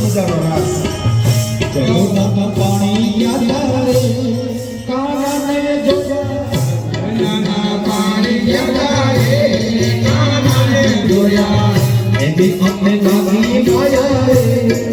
બીજાનો રાસ ચલો બાબા પાણી યાદ રે કાનને જોયા ના પાણી યાદ રે કાનને જોયા એ બી અમને લાગી ગયા રે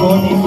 Antônio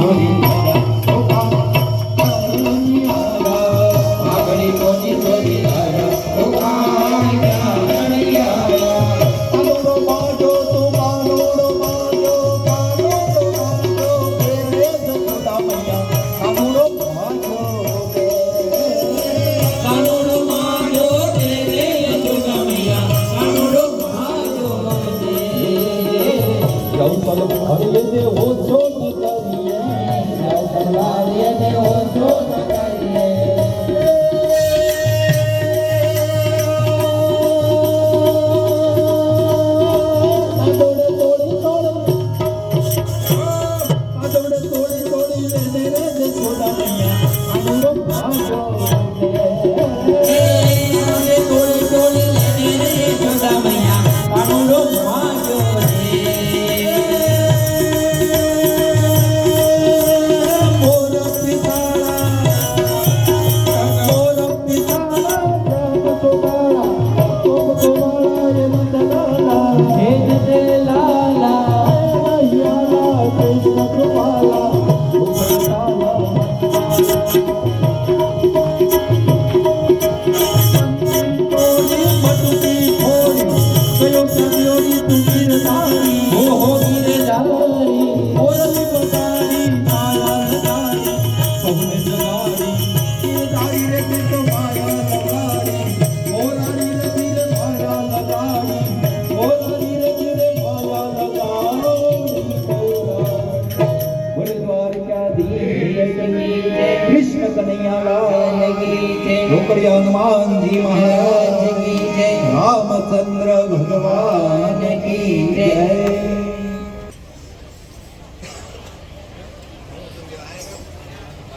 કનૈયા લાલ કી જય ઢોકરિયા હનુમાનજી મહારાજ કી જય. રામચંદ્ર ભગવાન કી જય.